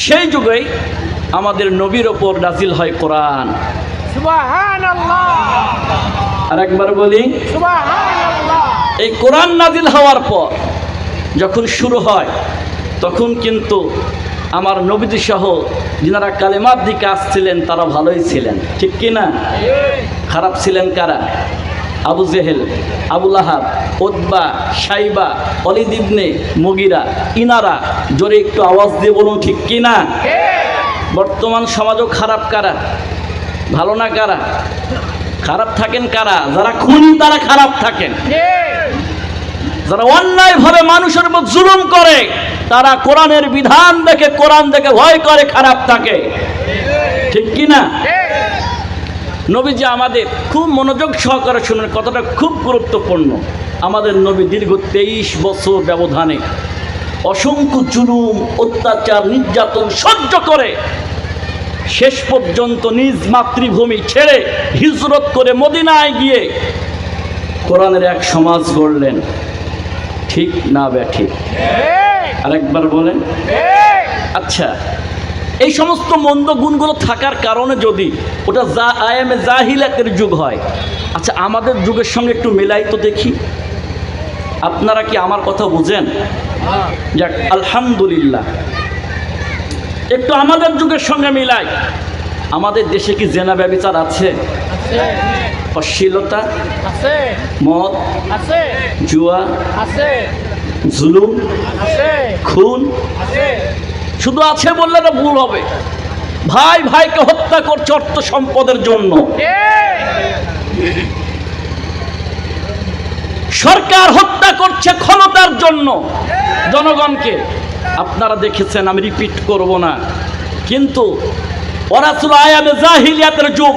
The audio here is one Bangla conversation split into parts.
সেই যুগেই আমাদের নবীর ওপর নাজিল হয় কোরআন। আর একবার বলি এই কোরআন নাজিল হওয়ার পর যখন শুরু হয় তখন কিন্তু আমার নবীজি সহ যিনারা কালেমার দিকে আসছিলেন তারা ভালোই ছিলেন। ঠিক কি না খারাপ ছিলেন কারা? আবু জেহেল আবুল আহাব ওদবা সাইবা অলিদিবনে মগিরা, ইনারা, জোরে একটু আওয়াজ দিয়ে বলুন ঠিক কি না বর্তমান সমাজও খারাপ কারা? ভালো না কারা? খারাপ থাকেন কারা? যারা খুনি, তারা খারাপ থাকেন। যারা অন্যায়ভাবে মানুষের উপর জুলুম করে, তারা কোরআনের বিধান দেখে, কোরআন দেখে ভয় করে, খারাপ থাকে। ঠিক কি না নবীজি আমাদের খুব মনোযোগ সহকারে শুনেন কথাটা খুব গুরুত্বপূর্ণ। আমাদের নবী দীর্ঘ তেইশ বছর ব্যবধানে অসংখ্য জুলুম অত্যাচার নির্যাতন সহ্য করে শেষ পর্যন্ত নিজ মাতৃভূমি ছেড়ে হিজরত করে মদিনায় গিয়ে কোরআনের এক সমাজ গড়লেন। ঠিক না ব্যাঠিক? আরেকবার বলেন। আচ্ছা এই সমস্ত মন্দ গুণগুলো থাকার কারণে যদি ওটা যা আয়ামে জাহিলাতের যুগ হয়। আচ্ছা আমাদের যুগের সঙ্গে একটু মেলাই তো দেখি। আপনারা কি আমার কথা বুঝেন? যাক আলহামদুলিল্লাহ। একটু আমাদের যুগের সঙ্গে মিলাই। আমাদের দেশে কি জেনা ব্যবচার আছে। অশ্লীলতা আছে। মদ আছে। জুয়া আছে। জুলুম আছে। খুন আছে। শুধু আছে বললে না ভুল হবে। ভাই, ভাইকে হত্যা করছে অর্থ সম্পদের জন্য। সরকার হত্যা করছে ক্ষমতার জন্য জনগণকে। আপনারা দেখেছেন, আমি রিপিট করব না। কিন্তু ওরাসুল আয়ামে জাহিলিয়াতের যুগ।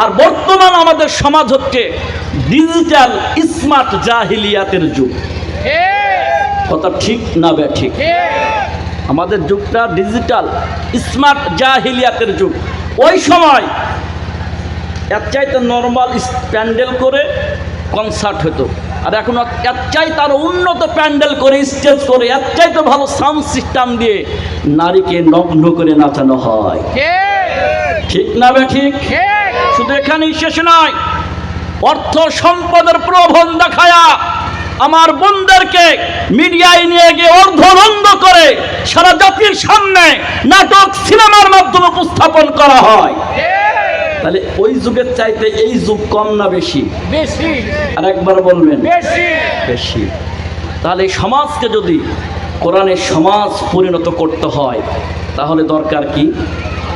আর বর্তমান আমাদের সমাজ হচ্ছে ডিজিটাল স্মার্ট জাহিলিয়াতের যুগ। কথা ঠিক না বে ঠিক? আমাদের যুগটা ডিজিটাল স্মার্ট জাহিলিয়াতের যুগ। ওই সময় এর চাইতে নর্মাল প্যান্ডেল করে কনসার্ট হতো। আর এখন এর চাই তার উন্নত প্যান্ডেল করে স্টেজ করে এর চাইতে ভালো সাউন্ড সিস্টেম দিয়ে নারীকে নগ্ন করে নাচানো হয়। ঠিক না বে ঠিক? শুধু এখানেই শেষ নয় অর্থ সম্পদের প্রলোভন দেখায়া আমার বোনদেরকে মিডিয়ায় নিয়ে গিয়ে অর্ধনন্দ করে সারা জাতির সামনে নাটক সিনেমার মাধ্যমে উপস্থাপন করা হয়। তাহলে ওই যুগের চাইতে এই যুগ কম না বেশি? বেশি। আর একবার বলবেন বেশি। বেশি। তাহলে সমাজকে যদি কোরআনের সমাজ পরিণত করতে হয় তাহলে দরকার কি?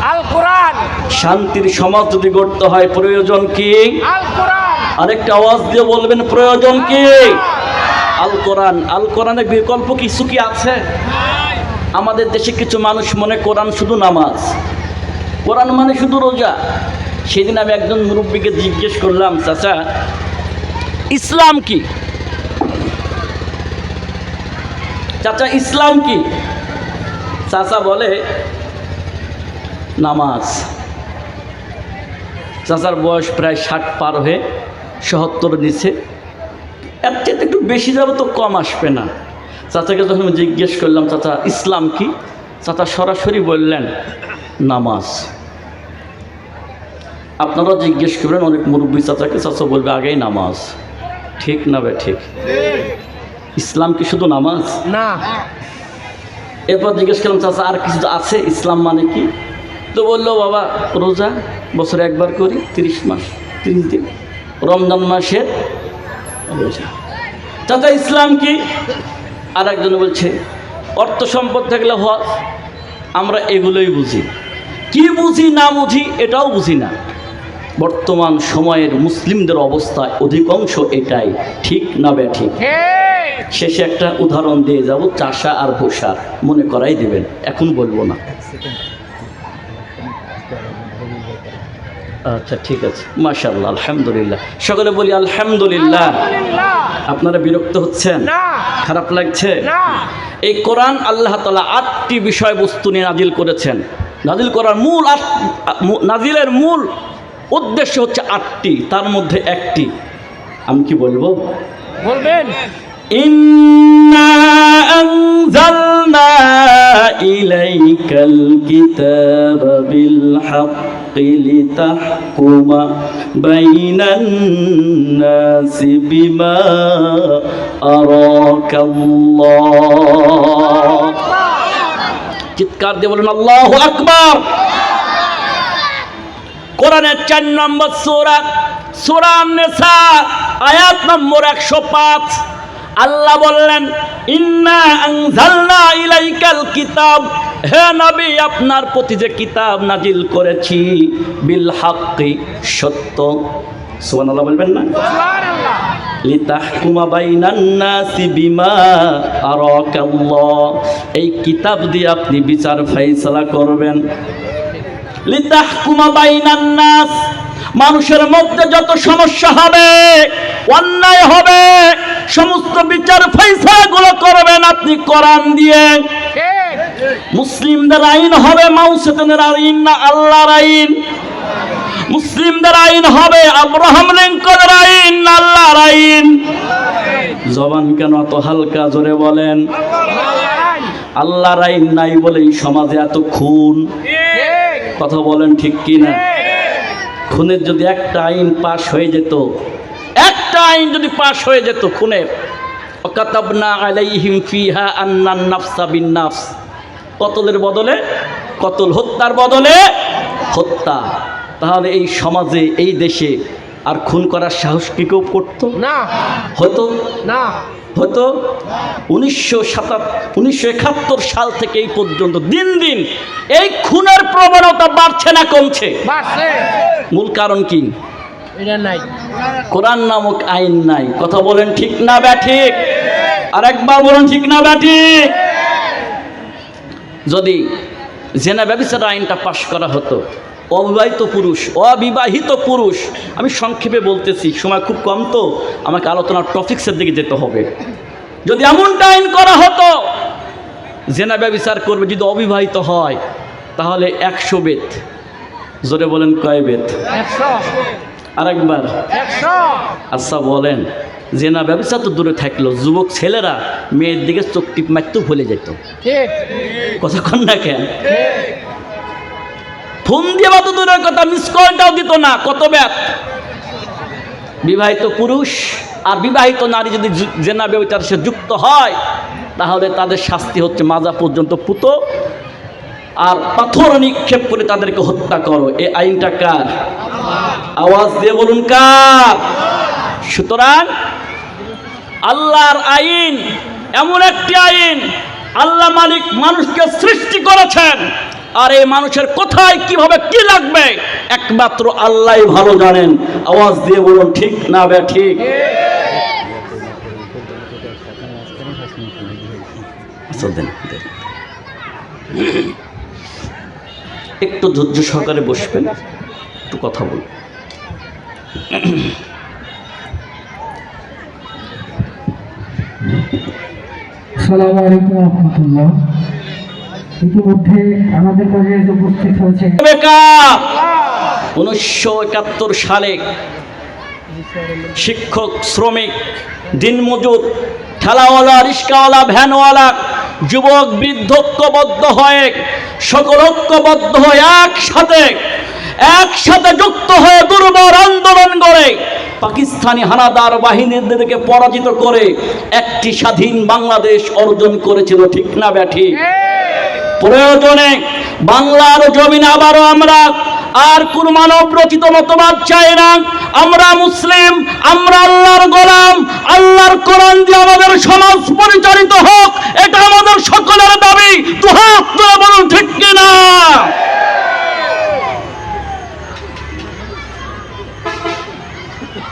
আল কোরআন শান্তির সমাজ যদি গড়তে হয় প্রয়োজন কি? আল কোরআন আরেকটা আওয়াজ দিয়ে বলবেন প্রয়োজন কি? আল কোরআন আল কোরআনের বিকল্প কিছু কি আছে? আমাদের দেশে কিছু মানুষ মনে কোরআন শুধু নামাজ। কোরআন মানে শুধু রোজা। সেদিন আমি একজন মুরব্বীকে জিজ্ঞেস করলাম, চাচা, ইসলাম কি? চাচা, ইসলাম কি? চাচা বলে, নামাজ। চাচার বয়স প্রায় ষাট পার হয়ে সহত্তর নিচে। একটু বেশি যাবে তো কম আসবে না। চাচাকে যখন জিজ্ঞেস করলাম চাচা ইসলাম কি? চাচা সরাসরি বললেন নামাজ। আপনারাও জিজ্ঞেস করবেন অনেক মুরব্বী চাচাকে চাচা বলবে আগেই নামাজ। ঠিক না বে ঠিক। ইসলাম কি শুধু নামাজ? না। এরপর জিজ্ঞেস করলাম চাচা আর কিছু আছে? ইসলাম মানে কি? তো বলল বাবা রোজা বছরে একবার করি তিরিশ মাস তিরিশ দিন। রমজান মাসের রোজা। চাচা ইসলাম কি? আর একজন বলছে, অর্থ সম্পদ থাকলে হজ আমরা এগুলোই বুঝি। কি বুঝি না বুঝি এটাও বুঝি না। বর্তমান সময়ের মুসলিমদের অবস্থা অধিকাংশ এটাই, ঠিক না ব্যাঠিক শেষে একটা উদাহরণ দিয়ে যাব, চাষা আর ভূষার। মনে করাই দেবেন, এখন বলব না। আচ্ছা ঠিক আছে। মাশাল্লাহ আলহামদুলিল্লাহ। সকলে বলি আলহামদুলিল্লাহ। আপনারা বিরক্ত হচ্ছেন? খারাপ লাগছে? এই কোরআন আল্লাহ তালা আটটি বিষয়বস্তু নিয়ে নাজিল করেছেন। নাজিল করার মূল নাজিলের মূল উদ্দেশ্য হচ্ছে আটটি তার মধ্যে একটি। আমি কি বলব? বলবেন। ইন্না ইলাইকাল কিতাব বিল হক। بالحق لتحكم بين الناس بما أراك الله চিৎকার দিয়ে বলেন আল্লাহ আকবার কোরআনের চার নম্বর সোরা সোরা নেশা আয়াত নম্বর একশো পাঁচ আল্লাহ বললেন ইন্না আনজালনা ইলাইকাল কিতাব হে নবী আপনার প্রতি যে কিতাব নাজিল করেছি বিল হাক্কি সত্য। সুবহানাল্লাহ বলবেন না? লিতাহকুমা বাইনান নাসি বিমা আরাকাল্লাহ। এই কিতাব দিয়ে আপনি বিচার ফাইসালা করবেন। লিতাহকুমা বাইনান নাস। মানুষের মধ্যে যত সমস্যা হবে অন্যায় হবে সমস্ত বিচার ফাইসালাগুলো করবেন আপনি কোরআন দিয়ে। মুসলিমদের আইন হবে মাউসেতনের আইন না আল্লাহর আইন? মুসলিমদের আইন হবে আব্রাহাম লিঙ্কনের আইন না আল্লাহর আইন? জবান কেন এত হালকা জোরে বলেন? আল্লাহর আইন নাই বলেই সমাজে এত খুন। কথা বলেন ঠিক কি না খুনের যদি একটা আইন পাশ হয়ে যেত, একটা আইন যদি পাশ হয়ে যেত খুনের। অকাতাবনা আলাইহিম ফিহা আন্নান নাফসা বিন নাফস। কতলের বদলে? কতল হত্যার বদলে? হত্যা। তাহলে এই সমাজে এই দেশে আর খুন করার সাহস কি কেউ করতো? না। হতো? না। হতো? উনিশশো সাতাত উনিশশো একাত্তর সাল থেকে এই পর্যন্ত দিন দিন এই খুনের প্রবণতা বাড়ছে না কমছে। মূল কারণ কি? নাই। কোরআন নামক আইন নাই। কথা বলেন ঠিক না ব্যাঠিক? আর একবার বলেন ঠিক না ব্যাঠিক? যদি জেনা ব্যবসার আইনটা পাশ করা হতো অবিবাহিত পুরুষ অবিবাহিত পুরুষ আমি সংক্ষেপে বলতেছি সময় খুব কম তো আমাকে আলোচনার টপিক্সের দিকে যেতে হবে। যদি এমনটা আইন করা হতো জেনা ব্যবচার করবে যদি অবিবাহিত হয় তাহলে একশো বেত। জোরে বলেন কয় বেত? আরেকবার। আচ্ছা বলেন। যে না ব্যবসা তো দূরে থাকল যুবক ছেলেরা মেয়ের দিকে চোখ টিপ মারতেও ভুলে যেত। কন না কেন? ফোন দিয়ে বা তো দূরের কথা মিস কলটাও দিত না কত ব্যাপ। বিবাহিত পুরুষ আর বিবাহিত নারী যদি জেনা ব্যবচার সে যুক্ত হয় তাহলে তাদের শাস্তি হচ্ছে মাজা পর্যন্ত পুতো। আর পাথর নিক্ষেপ করে তাদেরকে হত্যা করো এই আইনটা কার? আওয়াজ দিয়ে বলুন কার? সুতরাং আল্লাহর আইন, এমন একটি আইন আল্লাহ মালিক মানুষকে সৃষ্টি করেছেন। আর এই মানুষের কোথায়, কীভাবে কি লাগবে, একমাত্র আল্লাহই ভালো জানেন। আওয়াজ দিয়ে বলুন, ঠিক না বে, ঠিক। একটু ধৈর্য সহকারে বসবেন, একটু কথা বলুন। সালাম আলাইকুম রহমতুল্লাহ। উনিশশো একাত্তর সালে শিক্ষক, শ্রমিক, দিনমজুর, ঠেলাওয়ালা, রিস্কাওয়ালা, ভ্যানওয়ালা, যুবক বৃদ্ধ ঐক্যবদ্ধ হয়ে, সকল ঐক্যবদ্ধ হয়ে একসাথে একসাথে যুক্ত হয়ে দুর্বল আন্দোলন করে পাকিস্তানি হানাদার বাহিনীদেরকে পরাজিত করে একটি স্বাধীন বাংলাদেশ অর্জন করেছিল, ঠিক না ব্যাঠি প্রয়োজনে বাংলার জমিন আবারও আমরা আর কোন মানব রচিত মতবাদ চাই না। আমরা মুসলিম, আমরা আল্লাহর গোলাম, আল্লাহর কোরআন দিয়ে আমাদের সমাজ পরিচালিত হোক, এটা আমাদের সকলের দাবি। তো হাত তুলে বলুন, ঠিক কিনা?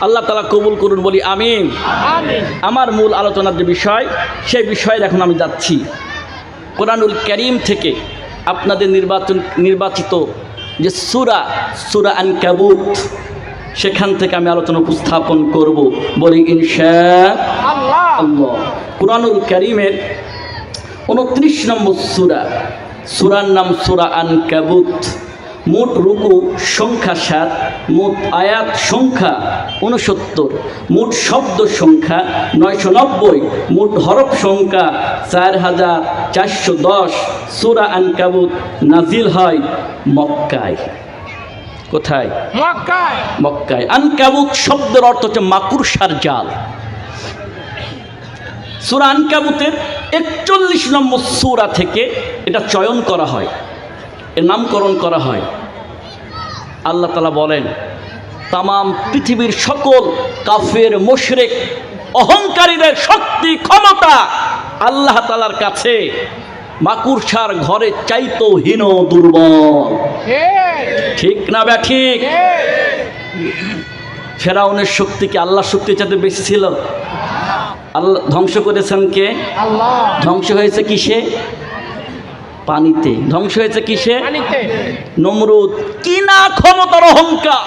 আল্লাহ তালা কবুল করুন বলি আমিন। আমার মূল আলোচনার যে বিষয় সেই বিষয়ে এখন আমি যাচ্ছি। কোরআনুল করিম থেকে আপনাদের নির্বাচন নির্বাচিত যে সুরা সুরা আন কাবুত সেখান থেকে আমি আলোচনা উপস্থাপন করব বলি ইনশা আল্লাহ। আল্লাহ। কোরআনুল করিমের উনত্রিশ নম্বর সুরা সুরার নাম সুরা আন কাবুত মোট রুকু সংখ্যা সাত মোট আয়াত সংখ্যা উনসত্তর মোট শব্দ সংখ্যা নয়শো নব্বই মোট হরফ সংখ্যা চার হাজার চারশো দশ সুরা আনকাবুত নাজিল হয় মক্কায়। কোথায়? মক্কায়। মক্কায়। আনকাবুত শব্দের অর্থ হচ্ছে মাকুরসার জাল। সুরা আনকাবুতের একচল্লিশ নম্বর সুরা থেকে এটা চয়ন করা হয়। এর নামকরণ করা হয়। আল্লাহ তালা বলেন তামাম পৃথিবীর সকল কাফের মোশরেক অহংকারীদের শক্তি ক্ষমতা আল্লাহ তালার কাছে মাকুরসার ঘরে চাইতো হীন দুর্বল। ঠিক না ব্যা ঠিক। ফেরাউনের শক্তি কি আল্লাহর শক্তির চাইতে বেশি ছিল? আল্লাহ ধ্বংস করেছেন কে? আল্লাহ। ধ্বংস হয়েছে কিসে? পানিতে। ধ্বংস হয়েছে কিসে? নমরুদ। কি না ক্ষমতার অহংকার?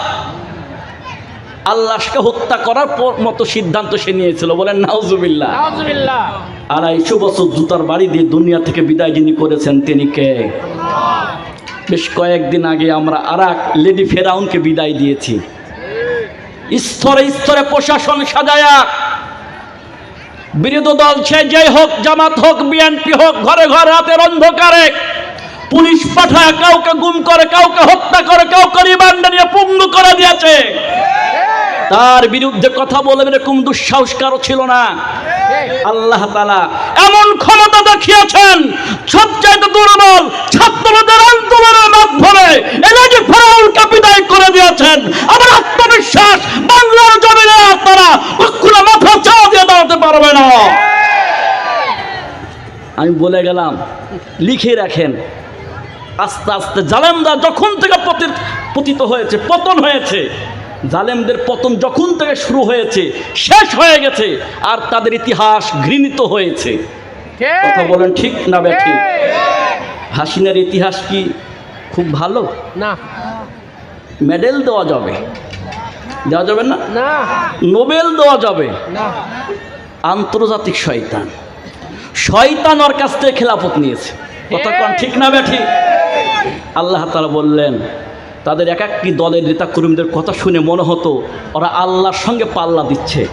আল্লাহকে হত্যা করার পর মতো সিদ্ধান্ত সে নিয়েছিল। বলেন নাউজুবিল্লাহ। নাউজুবিল্লাহ। আড়াইশো বছর জুতার বাড়ি দিয়ে দুনিয়া থেকে বিদায় যিনি করেছেন তিনি কে? বেশ কয়েকদিন আগে আমরা আর এক লেডি ফেরাউনকে বিদায় দিয়েছি। স্তরে স্তরে প্রশাসন সাজায়া বিরোধী দল সে যে হোক, জামাত হোক, বিএনপি হোক, ঘরে ঘরে হাতের অন্ধকারে পুলিশ পাঠায়, কাউকে গুম করে, কাউকে হত্যা করে, কাউকে রিমান্ডে নিয়ে পুঙ্গু করে দিয়েছে। তার বিরুদ্ধে কথা বলে এরকম দুঃসাহস কারও ছিল না। আল্লাহ তালা এমন ক্ষমতা দেখিয়েছেন, সবচাইতে দুর্বল ছাত্রদের আন্দোলনের মাধ্যমে এলাকি ফেরাউনকে বিদায় করে দিয়েছেন। আমার আত্মবিশ্বাস, বাংলার জমিনে আর তারা কখনো মাথা চা দাঁড়াতে পারবে না। আমি বলে গেলাম লিখে রাখেন। আস্তে আস্তে জালেমদা যখন থেকে পতিত পতিত হয়েছে পতন হয়েছে জালেমদের পতন যখন থেকে শুরু হয়েছে শেষ হয়ে গেছে আর তাদের ইতিহাস ঘৃণিত হয়েছে। কথা বলেন ঠিক না ব্যাঠি হাসিনার ইতিহাস কি খুব ভালো? না। মেডেল দেওয়া যাবে। দেওয়া যাবে না? না। নোবেল দেওয়া যাবে। না। আন্তর্জাতিক শয়তান। শয়তান ওর কাছ থেকে খেলাফত নিয়েছে। কন ঠিক না ব্যাঠি? আল্লাহ তালা বললেন তাদের এক একটি দলের নেতা কর্মীদের কথা শুনে মনে হতো ওরা আল্লাহর সঙ্গে পাল্লা দিচ্ছে।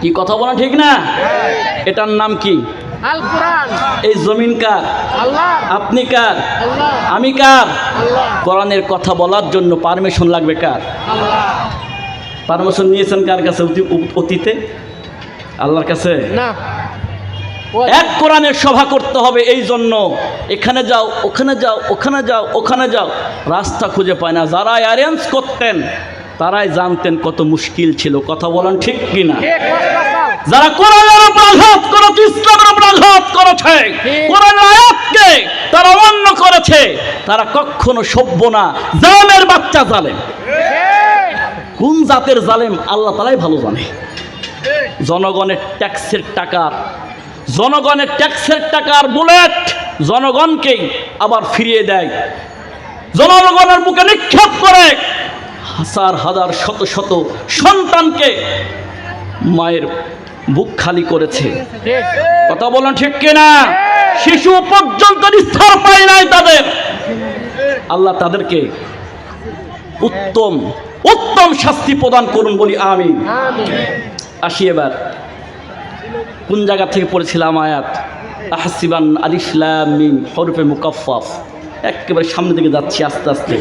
কি কথা বলা ঠিক না? এটার নাম কি? এই জমিন কার? আপনি কার? আমি কার? কোরআনের কথা বলার জন্য পারমিশন লাগবে কার? পারমিশন নিয়েছেন কার কাছে অতি- অতীতে? আল্লাহর কাছে? না। এক কোরআনের সভা করতে হবে এই জন্য। এখানে যাও ওখানে যাও ওখানে যাও ওখানে যাও। রাস্তা খুঁজে পায় না। যারা অ্যারেঞ্জ করতেন তারাই জানতেন কত মুশকিল ছিল। কথা বলেন ঠিক কিনা? যারা কোরআনের উপর আঘাত করেছে ইসলামের উপর আঘাত করেছে কোরআনের আয়াতকে তারা অমান্য করেছে তারা কখনো সভ্য না। জালেমের বাচ্চা জালেম। কোন জাতের জালেম? আল্লাহ তালাই ভালো জানে। জনগণের ট্যাক্সের টাকার, জনগণের ট্যাক্সের টাকার বুলেট জনগণকেই আবার ফিরিয়ে দেয়। জনগণের বুকে নিক্ষেপ করে হাজার হাজার শত শত সন্তানকে মায়ের বুক খালি করেছে। কথা বলেন ঠিক কিনা? শিশু পর্যন্ত নিস্তার পায় নাই তাদের। আল্লাহ তাদেরকে উত্তম উত্তম শাস্তি প্রদান করুন বলি আমি আসি এবার। কোন জায়গা থেকে পড়েছিলাম আয়াত আহসিবান আলিফলাম মিম হরফে মুকাফফাফ। একেবারে সামনে দিকে যাচ্ছি আস্তে আস্তে।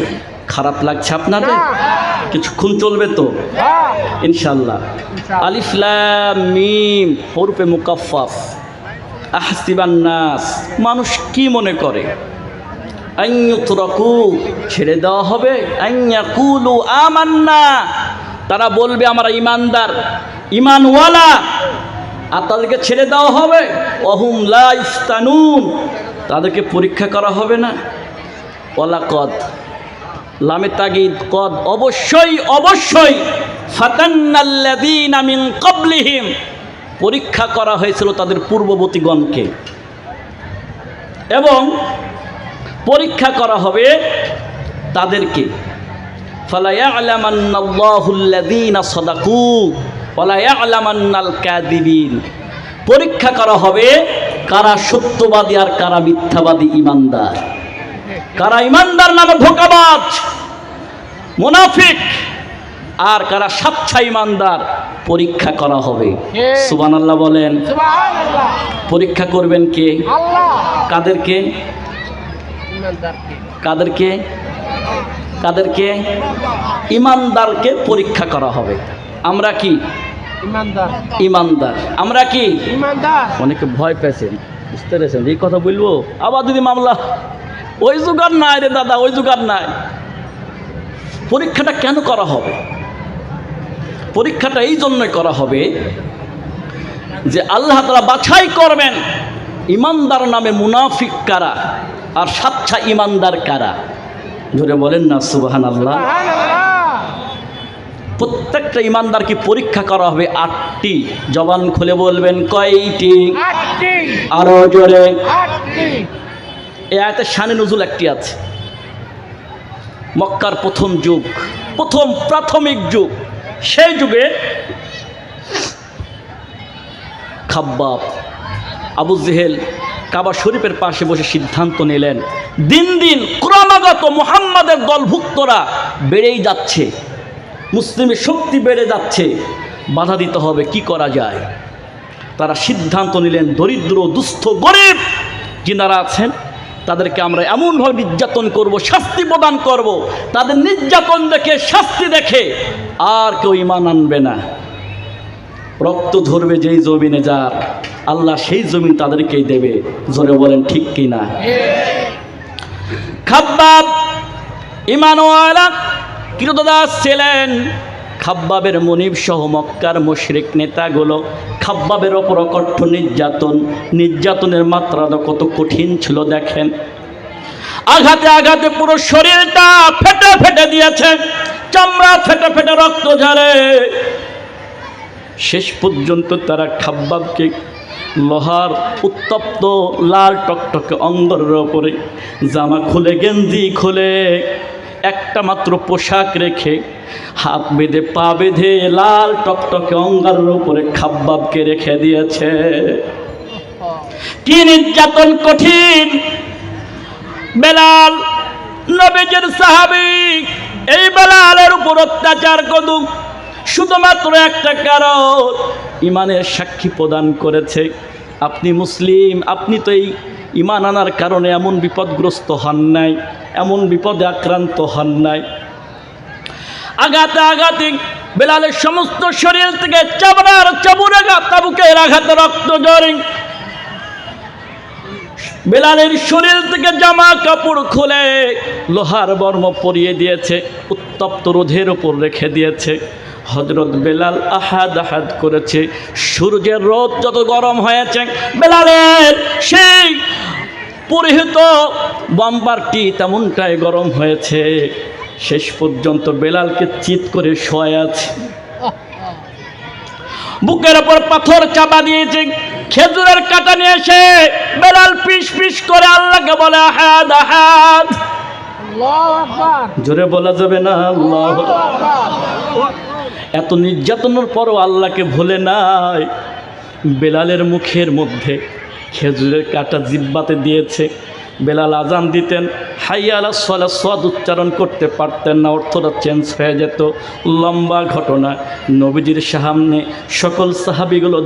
খারাপ লাগছে আপনাদের? কিছুক্ষণ চলবে তো? ইনশাল্লাহ আলিফলাম মিম হরফে মুকাফফাফ। আহসিবান নাস। মানুষ কি মনে করে? আইয়ুতরাকু, ছেড়ে দেওয়া হবে। আইয়াকুলু আমান্না। তারা বলবে, আমরা ইমানদার, ইমানওয়ালা। আর তাদেরকে ছেড়ে দেওয়া হবে। অহুম লা ইফতানুন। তাদেরকে পরীক্ষা করা হবে না। ওলা কদ লামে তাগিদ। কদ অবশ্যই অবশ্যই। ফাতান্নাল্লাযীনা মিন ক্বাবলিহিম। পরীক্ষা করা হয়েছিল তাদের পূর্ববর্তীগণকে। এবং পরীক্ষা করা হবে তাদেরকে। পরীক্ষা করা হবে কারা সত্যবাদী আর কারা মিথ্যাবাদী ইমানদার। কারা ইমানদার নামে ধোকাবাজ মুনাফিক আর কারা সাচ্চা ইমানদার পরীক্ষা করা হবে। সুবান আল্লাহ বলেন। পরীক্ষা করবেন কে? কাদেরকে? কাদেরকে? কাদেরকে ইমানদারকে পরীক্ষা করা হবে। আমরা কি? ইমানদার। ইমানদার। আমরা কি? ইমানদার। অনেকে ভয় পেয়েছেন বুঝতে পেরেছেন এই কথা বলব? আবার যদি মামলা ওই যুগার নাই রে দাদা ওই যুগার নাই। পরীক্ষাটা কেন করা হবে? পরীক্ষাটা এই জন্যই করা হবে যে আল্লাহ তারা বাছাই করবেন ইমানদার নামে মুনাফিক কারা আর সাচ্চা ইমানদার কারা? ধরে বলেন না সুবাহান আল্লাহ প্রত্যেকটা ইমানদারকে পরীক্ষা করা হবে? আটটি। জবান খুলে বলবেন কয়টি? আরও জোরে। আটটি। এ আয়তে শানে নজুল একটি আছে। মক্কার প্রথম যুগ প্রথম প্রাথমিক যুগ। সেই যুগে খাব্বাব আবু জেহেল কাবা শরীফের পাশে বসে সিদ্ধান্ত নিলেন, দিন দিন ক্রমাগত মোহাম্মদের দলভুক্তরা বেড়েই যাচ্ছে, মুসলিমের শক্তি বেড়ে যাচ্ছে, বাধা দিতে হবে, কি করা যায়? তারা সিদ্ধান্ত নিলেন, দরিদ্র, দুস্থ, গরিব যিনারা আছেন, তাদেরকে আমরা এমনভাবে নির্যাতন করব, শাস্তি প্রদান করব, তাদের নির্যাতন দেখে, শাস্তি দেখে আর কেউ ইমান আনবে না। রক্ত ধরবে যেই জমিনে যার আল্লাহ সেই জমিন তাদেরকেই দেবে। জোরে বলেন, ঠিক কি না? খাব্বাব ইমানওয়ালা কৃতদাস ছিলেন? খাব্বাবের মনিব সহ মক্কার মুশরিক নেতাগুলো, খাব্বাবের ওপর অকঠ্য নির্যাতন, নির্যাতনের মাত্রাটা কত কঠিন ছিল, দেখেন। আঘাতে আঘাতে পুরো শরীরটা ফেটে ফেটে দিয়েছে, চামড়া ফেটে ফেটে রক্ত ঝরে শেষ পর্যন্ত তারা খাব্বাবকে লোহার উত্তপ্ত লাল টকটকে অঙ্গরের ওপরে জামা খুলে, গেঞ্জি খুলে, একটা মাত্র পোশাক রেখে হাত বেঁধে, পা বেঁধে লাল টকটকে অঙ্গারের উপরে খাব্বাবকে রেখে দিয়েছে। কি নির্যাতন কঠিন! বেলাল, নবীজের সাহাবি, এই বেলালের উপর অত্যাচার করুক শুধুমাত্র একটা কারণ, ইমানের সাক্ষী প্রদান করেছে। আপনি মুসলিম, আপনি তো এই ইমান আনার কারণে এমন বিপদগ্রস্ত হন নাই, এমন বিপদে আক্রান্ত হন নাই। আঘাতে আঘাতে বেলালের সমস্ত শরীর থেকে চাবড়ার চাবুরে তাবুকের আঘাতে রক্ত জড়ে বেলালের শরীর থেকে জামা কাপড় খুলে লোহার বর্ম পরিয়ে দিয়েছে, উত্তপ্ত রোধের ওপর রেখে দিয়েছে। হজরত বেলাল আহাদ আহাদ করেছে। সূর্যের রোদ যত গরম হয়েছে বেলালের সেই পরিহিত বাম্পারটি তেমনটাই গরম হয়েছে। শেষ পর্যন্ত বেলালকে চিত করে শোয়া আছে বুকের ওপর পাথর চাপা দিয়েছে খেজুরের কাটা নিয়ে এসে বেলাল পিস পিস করে আল্লাহকে বলে আহাদ আহাদ। আল্লাহু আকবার। জোরে বলা যাবে না আল্লাহ আল্লাহু আকবার। এত নির্যাতনের পরও আল্লাহকে ভোলে নাই। বেলালের মুখের মধ্যে খেজুরের কাটা জিব্বাতে দিয়েছে। বেলাল আজান দিতেন। হাইয়ালা সলা সদ উচ্চারণ করতে পারতেন না, অর্থটা চেঞ্জ হয়ে যেত। লম্বা ঘটনা। নবীজির সামনে সকল সাহাবিগুলো